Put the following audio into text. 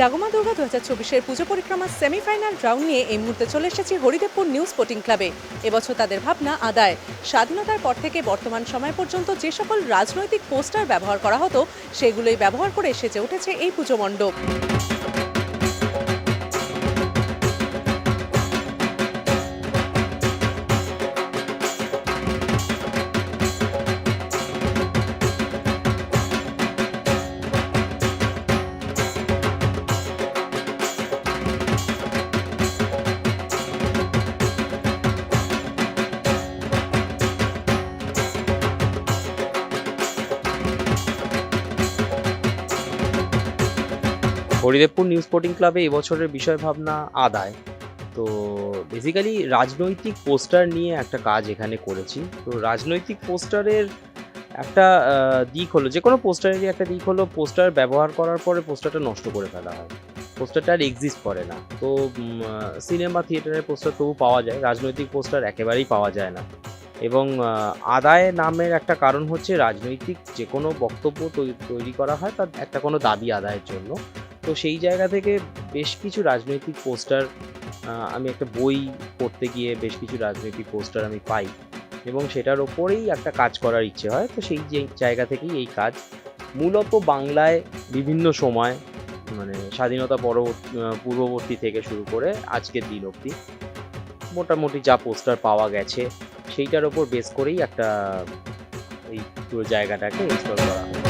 জাগমা দুর্গা দু হাজার চব্বিশের পুজো পরিক্রমার সেমিফাইনাল রাউন্ড নিয়ে এই মুহূর্তে চলে এসেছি হরিদেবপুর নিউ স্পোর্টিং ক্লাবে। এবছর তাদের ভাবনা আদায়। স্বাধীনতার পর থেকে বর্তমান সময় পর্যন্ত যে সকল রাজনৈতিক পোস্টার ব্যবহার করা হতো, সেগুলোই ব্যবহার করে সেজে উঠেছে এই পুজো মণ্ডপ। হরিদেবপুর নিউ স্পোর্টিং ক্লাবে এবছরের বিষয় ভাবনা আদায়। তো বেসিক্যালি রাজনৈতিক পোস্টার নিয়ে একটা কাজ এখানে করেছি। তো রাজনৈতিক পোস্টারের একটা দিক হলো, যে কোনো পোস্টারেরই একটা দিক হলো পোস্টার ব্যবহার করার পরে পোস্টারটা নষ্ট করে ফেলা হয়। পোস্টারটা আর এক্সিস্ট করে না। তো সিনেমা থিয়েটারের পোস্টার তবু পাওয়া যায়, রাজনৈতিক পোস্টার একেবারেই পাওয়া যায় না। এবং আদায় নামের একটা কারণ হচ্ছে রাজনৈতিক যে কোনো বক্তব্য তৈরি করা হয়, তার একটা কোনো দাবি আদায়ের জন্য। তো সেই জায়গা থেকে বেশ কিছু রাজনৈতিক পোস্টার আমি একটা বই পড়তে গিয়ে বেশ কিছু রাজনৈতিক পোস্টার আমি পাই এবং সেটার ওপরেই একটা কাজ করার ইচ্ছে হয়। তো সেই জায়গা থেকেই এই কাজ। মূলত বাংলায় বিভিন্ন সময় মানে স্বাধীনতা পরবর্তী পূর্ববর্তী থেকে শুরু করে আজকের দিন অবধি মোটামুটি যা পোস্টার পাওয়া গেছে, সেইটার ওপর বেস করেই একটা এই পুরো জায়গাটাকে এক্সপ্লোর করা। হয়